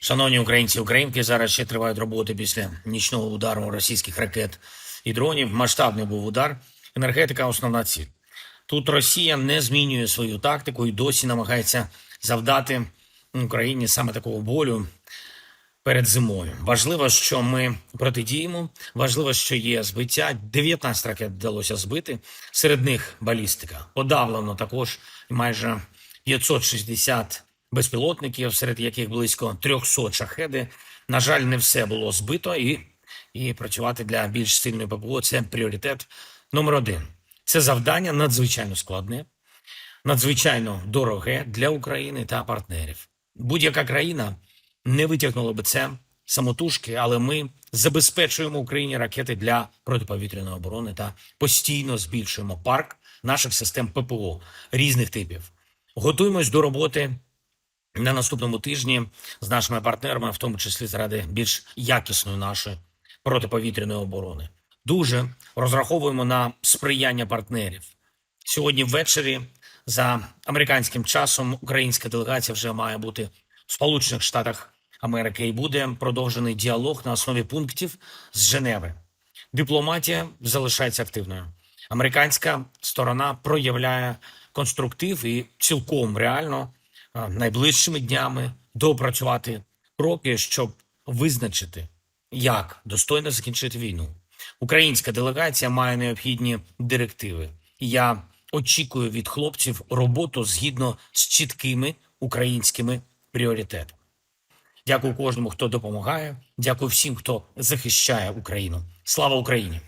Шановні українці українки, зараз ще тривають роботи після нічного удару російських ракет і дронів. Масштабний був удар. Енергетика основна ціль. Тут Росія не змінює свою тактику і досі намагається завдати Україні саме такого болю перед зимою. Важливо, що ми протидіємо. Важливо, що є збиття. 19 ракет вдалося збити. Серед них балістика. Подавлено також майже 560 безпілотників, серед яких близько 300 шахеди. На жаль, не все було збито, і, і працювати для більш сильної ППО це пріоритет номер один. Це завдання надзвичайно складне, надзвичайно дороге для України та партнерів. Будь-яка країна не витягнула би це самотужки, але ми забезпечуємо Україні ракети для протиповітряної оборони та постійно збільшуємо парк наших систем ППО різних типів. Готуємось до роботи на наступному тижні з нашими партнерами, в тому числі заради більш якісної нашої протиповітряної оборони. Дуже розраховуємо на сприяння партнерів. Сьогодні ввечері за американським часом українська делегація вже має бути в Сполучених Штатах Америки і буде продовжений діалог на основі пунктів з Женеви. Дипломатія залишається активною. Американська сторона проявляє конструктив і цілком реально найближчими днями доопрацювати кроки, щоб визначити, як достойно закінчити війну. Українська делегація має необхідні директиви. Я очікую від хлопців роботу згідно з чіткими українськими пріоритетами. Дякую кожному, хто допомагає. Дякую всім, хто захищає Україну. Слава Україні!